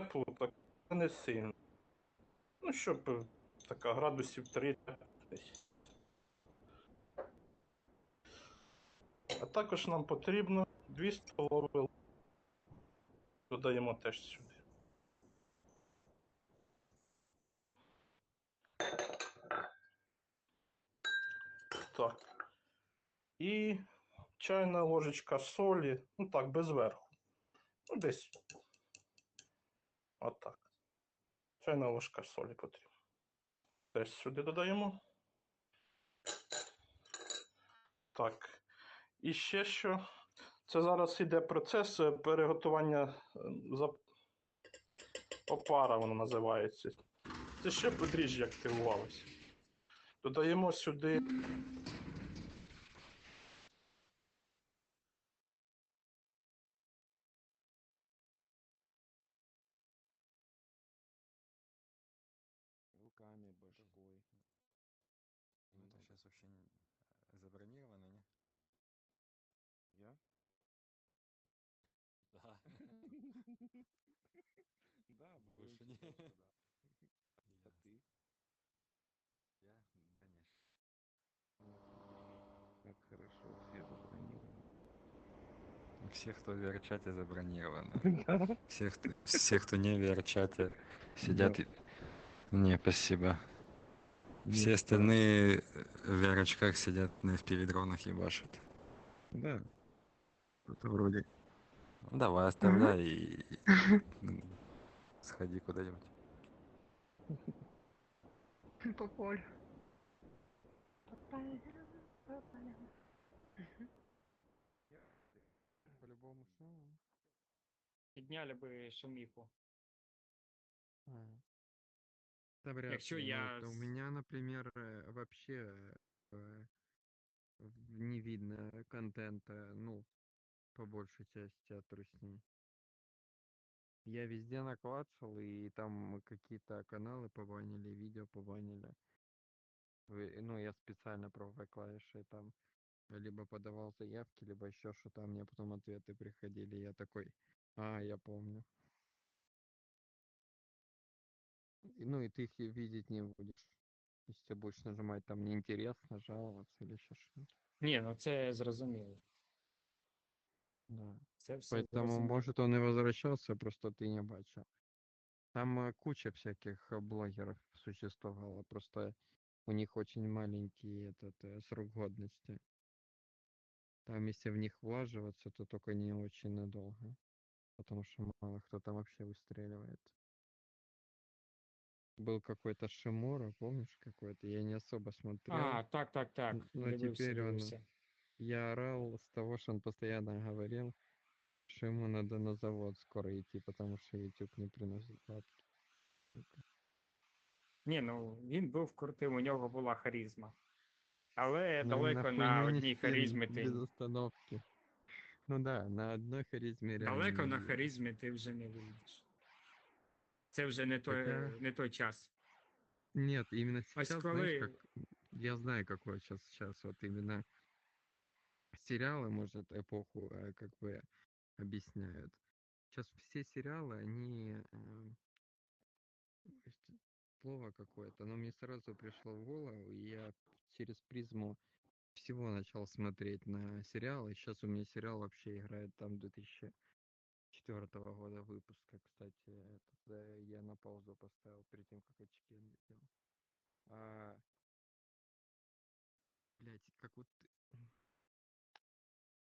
тепло, так не сильно. Ну, щоб е, така градусів 3 десь. А також нам потрібно 2 столові. Додаємо теж сюди. Так. І чайна ложечка солі, ну так, без верху. Ну, десь. Отак. Чайна ложка солі потрібна. Теж сюди додаємо. Так. І ще що. Це зараз йде процес е, переготування е, за... опара, воно називається. Це ще дріжджі активувалися. Додаємо сюди сейчас вообще не- забронировано, не? Я? Да. Да, Больше не-. А ты? Я? Да нет. Как хорошо, все забронированы. Все, кто в Верчате, забронировано. Все, кто, все, кто не в Верчате, сидят... и- Не, спасибо. Все остальные в Верочках сидят на FPV-дронах и башат. Да. Это вроде. Ну, давай, оставляй и... м, Сходи куда-нибудь. По полю. По полям, по полям. По-любому шумом. Підняли би шуміху. Да, вряд Якщо ли. Я у меня, например, э, вообще э, не видно контента, ну, по большей части от русни. Я везде наклацал, и там какие-то каналы побанили, видео побанили. Ну, я специально правой клавишей там либо подавал заявки, либо еще что-то, а мне потом ответы приходили. Я такой, а, я помню И- Ну, и ты их и видеть не будешь. Если ты будешь нажимать там неинтересно, жаловаться или еще что-то. Ні, ну це зрозуміло. Да. Це все Поэтому, зрозуміло. может, он и возвращался, просто ты не бачил. Там э, куча всяких э, блогеров существовало, просто у них очень маленький этот э, срок годности. Там, если в них влаживаться, то только не очень надолго. Потому что мало кто там вообще выстреливает. Был какой-то Шимора, помнишь какой-то? Я не особо смотрел. А, так, так, так. Н- ну, дивився, теперь он- дивився. Я орал с того, что он постоянно говорил, что ему надо на завод скоро идти, потому что YouTube не приносит бабки. Ні, ну він був крутим, у нього була харизма. Але Ну, далеко нахуй на не одній нести харизмі без ти. остановки. Ну да, на одной харизме реально Далеко не на едешь. харизмі ти вже не вийдеш. Це вже не той, Хоча- не той час. Нет, именно сейчас, знаешь, коли- как... Я знаю, какой сейчас, сейчас вот именно сериалы, может, эпоху э, как бы объясняют. Сейчас все сериалы, они... эм, Слово какое-то, но мне сразу пришло в голову, и я через призму всего начал смотреть на сериалы. Сейчас у меня сериал вообще играет там 2004 года выпуска, кстати. Этот, я на паузу поставил перед тем, как очки надел. А, блять, как вот...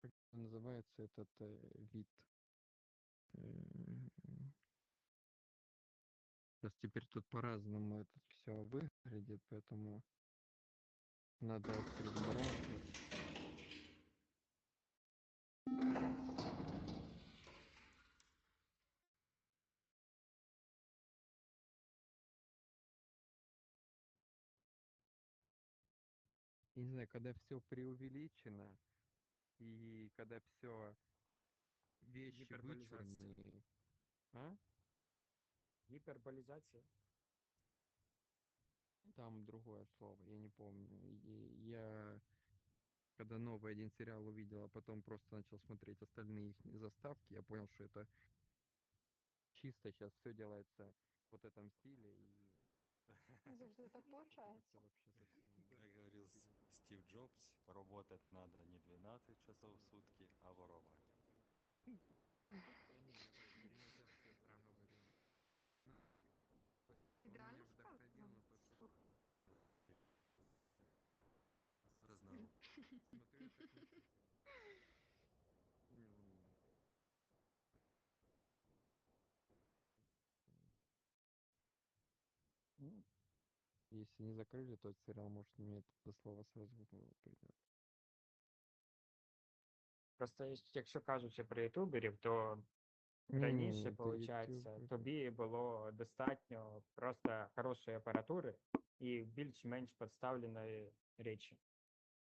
Как называется этот э, вид? Сейчас теперь тут по-разному это все выглядит, поэтому надо открыть. Я не знаю, когда все преувеличено, и когда все вещи Гиперболизация. вычурные. А? Гіперболізація. Там другое слово, я не помню. И я когда новый один сериал увидел, а потом просто начал смотреть остальные их заставки, я понял, что это чисто сейчас все делается вот в этом стиле и Не завжди так виходить. это вообще совсем Как говорил С- Стив Джобс, работать надо не 12 часов в сутки, а воровать. Ідеально сказано. Осознал. смотрю Если не закрыли тот сериал, может, мне это слово сразу в голову придет. Просто єс- якщо кажучи про ютуберів, то Не-не, раніше, это виходить, YouTube. тобі було достатньо просто хорошої апаратури і більш-менш підставленої речі.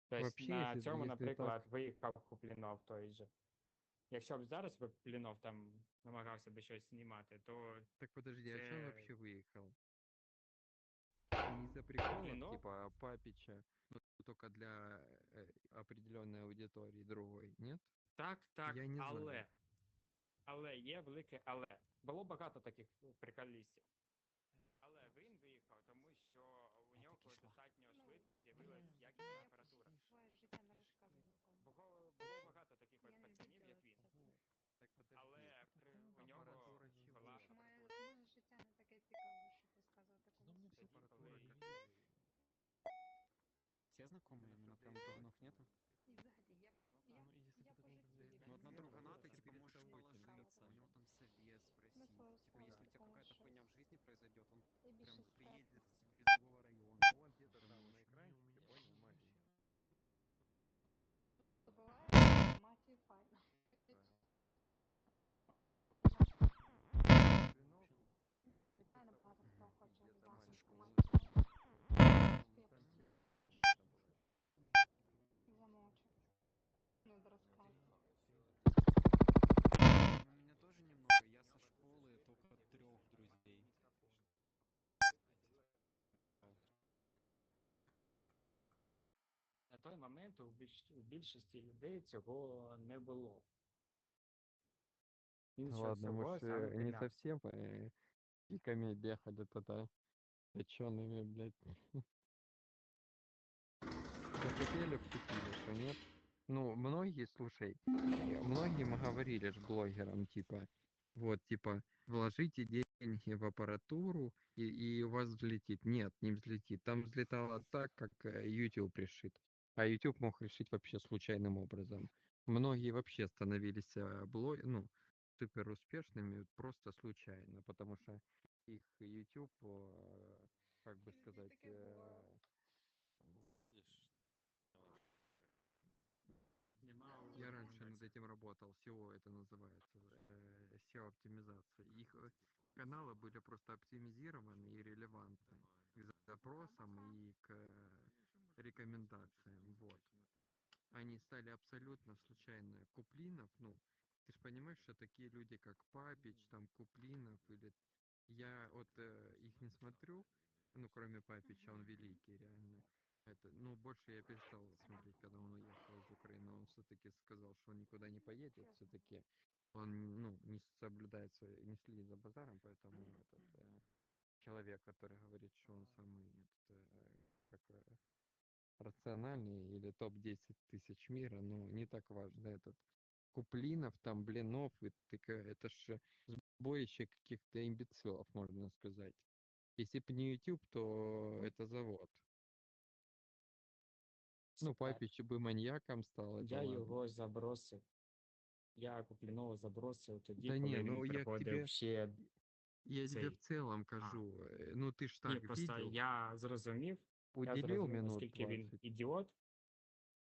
Тобто Вообще, на если- цьому, если наприклад, виїхав Куплінов той же. Якщо б зараз би Куплінов там намагався би щось знімати, то Так подожди, а что он Э, вообще выехал? Не из-за приколов, Кино? типа Папича, ну, только для э, определенной аудитории другой, нет? так, так, Я не знаю. але. Але є велике але. Було багато таких ну, приколістів. Все знакомые, именно прям блядь, давно нету. І взагалі, я, я, Ну, если я ты по такой житті говоришь, вірю. Ну вот на Нет, другана это ты типа перед можешь собой положиться, тянуть. у него там совет спросить. Ну, свое Типа если у тебя сказать, какая-то хуйня в конечно. жизни произойдет, он Я більше прям той момент у, більш, у більшості людей цього не було. Більше Ладно, всього мы ж саме э, не для- совсем э, пиками бегали туда, точеными, блядь. Захотели, вкусили, что нет? Ну, многие, слушай, э, многим говорили ж блогерам, типа, вот, типа, вложите деньги в аппаратуру, и, и у вас взлетит. Нет, не взлетит. Там взлетало так, как э, YouTube решит. А YouTube мог решить вообще случайным образом. Многие вообще становились э, блог, ну, супер успешными просто случайно, потому что их YouTube, э, как бы сказать, э, я раньше над этим работал, SEO это называется, э, SEO-оптимизация. Их э, каналы были просто оптимизированы и релевантны к запросам и к э, рекомендациям, вот. Они стали абсолютно случайно. Куплинов, ну, ты же понимаешь, что такие люди, как Папич, там, Куплинов, или... Я вот э, их не смотрю, ну, кроме Папича, он великий, реально. Это, ну, больше я перестал смотреть, когда он уехал из Украины. Он все-таки сказал, что он никуда не поедет, все-таки он, ну, не соблюдает, свои- не следит за базаром, поэтому этот э, человек, который говорит, что он самый этот, э, как, э, рациональный или топ-10 тысяч мира, ну, не так важно. Этот Куплинов, там, Блинов, и такая, это ж сбоище каких-то имбецилов, можно сказать. Если бы не YouTube, то это завод. Ну, Супер. Папич бы маньяком стал, это Я ладно. його забросив. Я Куплінова забросив тоді, Та коли ні, він ну, я к приходив тебе- ще. Я тебе цей. в целом кажу, э, ну ты ж Ні, так просто видел, я зрозумів, я уделил зрозумів, минут наскільки він 20. ідіот.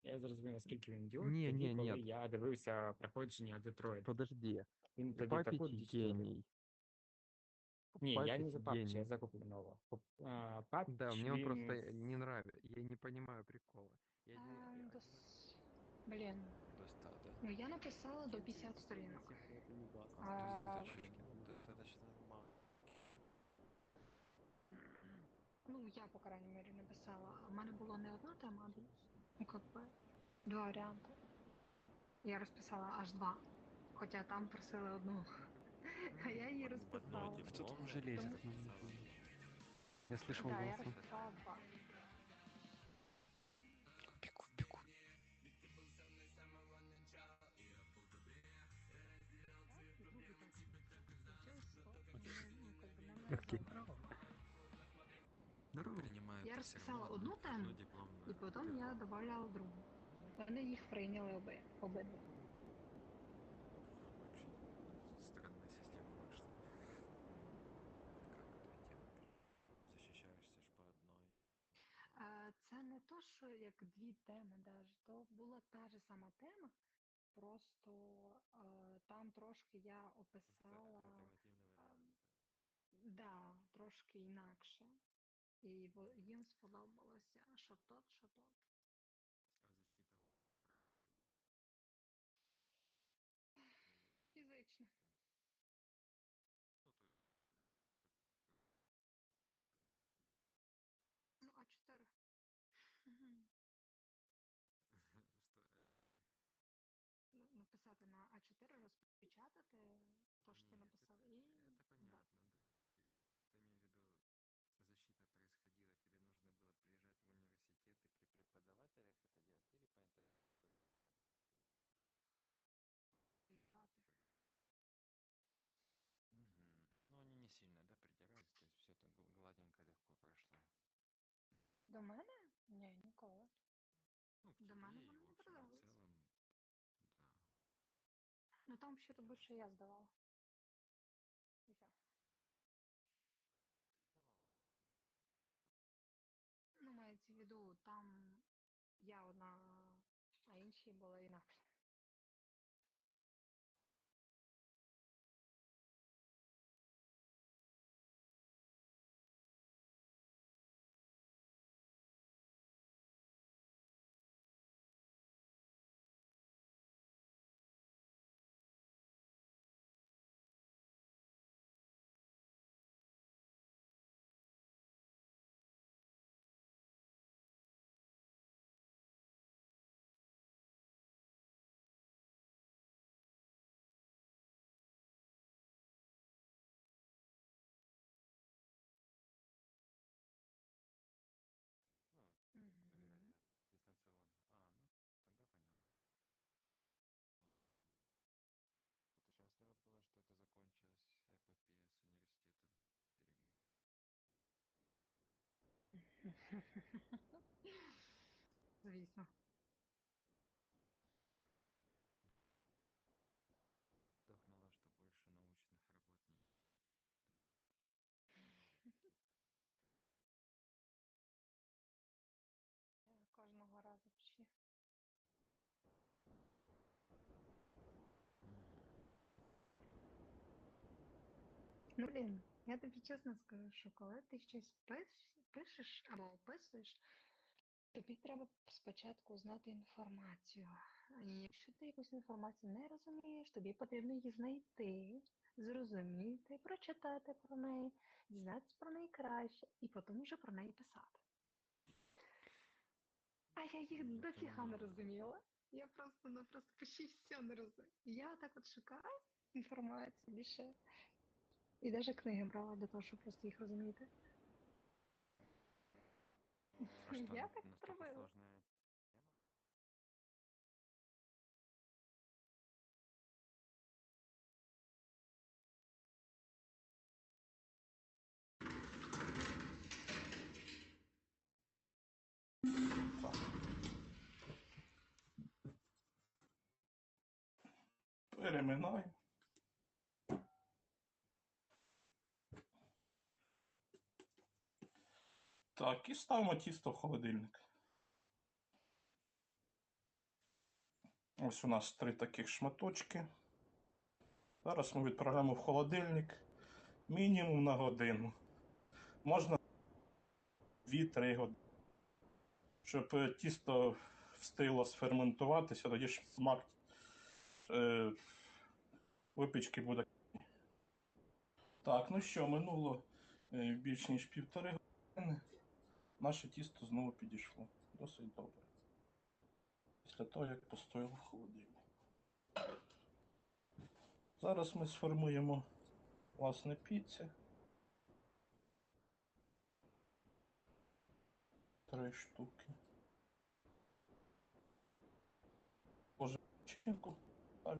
Я зрозумів, наскільки він ідіот, Ні, тоді, ні, коли ні. я дивився проходження Детройт. Подожди, Він тоді таку Папич дичь робив. гений. Ні, я не Папич за Папича, я гений. за Куплінова. Куп- а, Папич, Да, мне он він... просто не нравится. Я не понимаю прикола. Я не- А, я- дос... Блін, Доста, да? ну я написала до 50 сторінок. А, Ну, я, по крайней мере, написала. У мене було не одна тема, а дві. ну, как бы, два варіанти. Я розписала аж два. Хоча там просили одну. А я її В одной розписала. Кто там уже лезет Потому к нам? что- Я слышал Да, я голоса. розписала два. Бегу, бегу. Окей. Принимают Я всё расписала равно одну одну тему, дипломную І потім я додавала другу. Вони їх прийняли обе, обидва. Странная система вышла. Как это делать? Защищаешься ж по одной. Е, Це не то, що як дві теми даже, то була та ж сама тема, просто е, там трошки я Просто описала, альтернативный вариант. да, трошки інакше. І їм сподобалося, що тот, що тот. А Фізично. Ну, А4. Мгм. Что, э, Ну, Написати на А4, розпечатати то, що ти написав, і это да. понятно, да. там ще то більше я здавала. І все. Ну, мається в виду, там я одна, а інші були інакше. oui, ça. Блін, я тобі чесно скажу, що коли ти щось пиш, пишеш або описуєш, тобі треба спочатку знати інформацію. І якщо ти якусь інформацію не розумієш, тобі потрібно її знайти, зрозуміти, прочитати про неї, дізнатися про неї краще, і потім вже про неї писати. А я їх дофіга не розуміла. Я просто ну просто почти все не розумію. Я так от шукаю інформацію більше. І навіть книги брала для того, щоб просто їх розуміти. А что, Я так настолько пробила. сложная тема? Переминай. Так, і ставимо тісто в холодильник. Ось у нас три таких шматочки. Зараз ми відправляємо в холодильник мінімум на годину. Можна 2-3 години. Щоб е, тісто встигло сферментуватися, тоді ж смак е, випічки буде. Так, ну що, минуло е, більш ніж півтори години. Наше тісто знову підійшло. Досить добре. Після того, як постояло в холодильник. Зараз ми сформуємо Власне, піці. Три штуки. Боже, чинку. Так.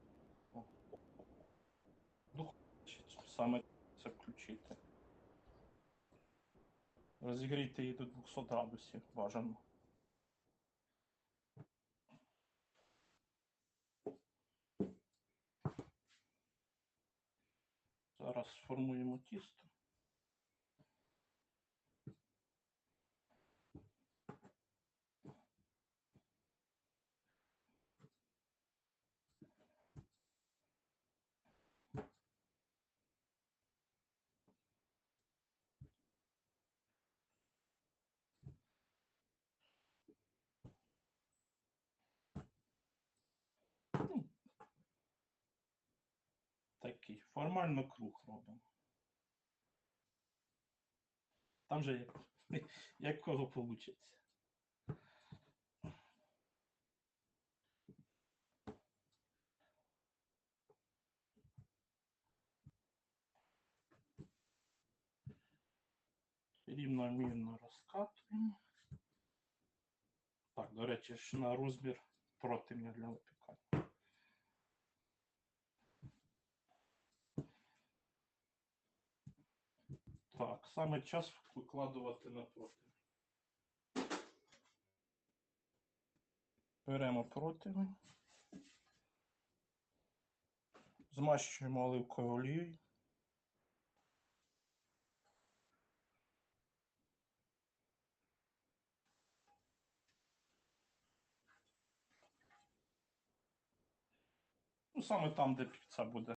Саме це включити. Розігрійте її до 200 градусів бажано. Зараз сформуємо тісто. Ну, Такий. Формально круг робимо. Там же як, як кого получиться. Рівномірно розкатуємо. Так, до речі, ж на розмір противня для випікання. Так, саме час викладувати на противень. Беремо противень. Змащуємо оливковою олією. Ну, саме там, де піца буде